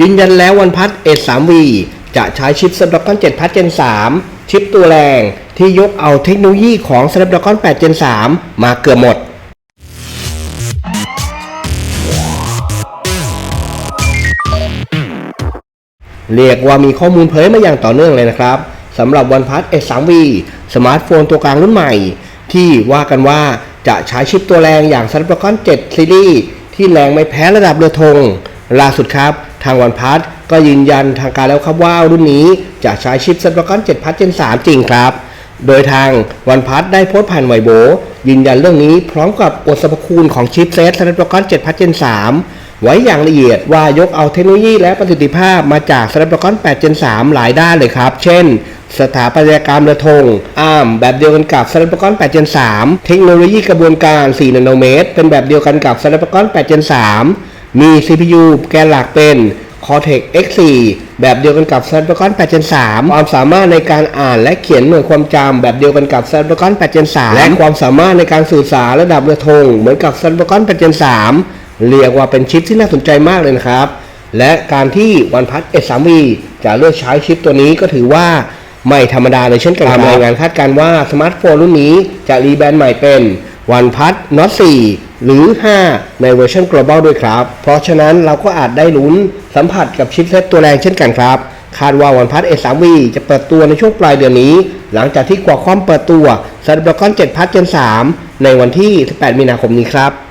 ยืนยันแล้ววันพัด S3V จะใช้ชิป Snapdragon 7 Plus Gen 3 ชิปตัวแรงที่ยกเอาเทคโนโลยีของ Snapdragon 8 Gen 3 มาเกือบหมด เรียกว่ามีข้อมูลเผยมาอย่างต่อเนื่องเลยนะครับสำหรับ OnePlus S3V สมาร์ทโฟนตัวกลางรุ่นใหม่ ที่ว่ากันว่าจะใช้ชิปตัวแรงอย่าง Snapdragon 7 Series ที่แรงไม่แพ้ระดับเรือธงล่าสุดครับ ทาง OnePlus ก็ยืนยันทางการแล้วครับว่ารุ่นนี้จะใช้ชิป Snapdragon 7 Plus Gen 3จริงครับ โดยทาง OnePlus ได้โพสต์ผ่านไวโบยืนยันเรื่องนี้พร้อมกับอวดสรรพคุณของชิปเซต Snapdragon 7 Plus Gen 3ไว้อย่างละเอียดว่ายกเอาเทคโนโลยีและประสิทธิภาพมาจาก Snapdragon 8 Gen 3หลายด้านเลยครับ เช่นสถาปัตยกรรมระทง ARM แบบเดียวกันกับ Snapdragon 8 Gen 3 เทคโนโลยีกระบวนการ 4 นาโนเมตร เป็นแบบเดียวกันกับ Snapdragon 8 Gen 3 มี CPU แกนหลักเป็น Cortex X4 แบบเดียวกันกับ Snapdragon 8 Gen 3 ความสามารถในการอ่านและเขียนหน่วยความจำแบบเดียวกันกับ Snapdragon 8 Gen 3 และความสามารถในการสื่อสารระดับเรือธงเหมือนกับ Snapdragon 8 Gen 3 เรียกว่าเป็นชิปที่น่าสนใจมากเลยนะครับ และการที่ OnePlus S3V จะเลือกใช้ชิปตัวนี้ก็ถือว่าไม่ธรรมดาเลยเช่นกันตามรายงานคาดการณ์ว่าสมาร์ทโฟนรุ่นนี้จะรีแบรนด์ใหม่เป็น วันพัดน็อต4หรือ 5 ในเวอร์ชัน global ด้วยครับ เพราะฉะนั้นเราก็อาจได้ลุ้นสัมผัสกับชิปเซตตัวแรงเช่นกันครับ คาดว่าวันพัด S3V จะเปิดตัวในช่วงปลายเดือนนี้ หลังจากที่กว่าความเปิดตัว Snapdragon 7 Plus Gen 3ในวันที่ 18 มีนาคมนี้ครับ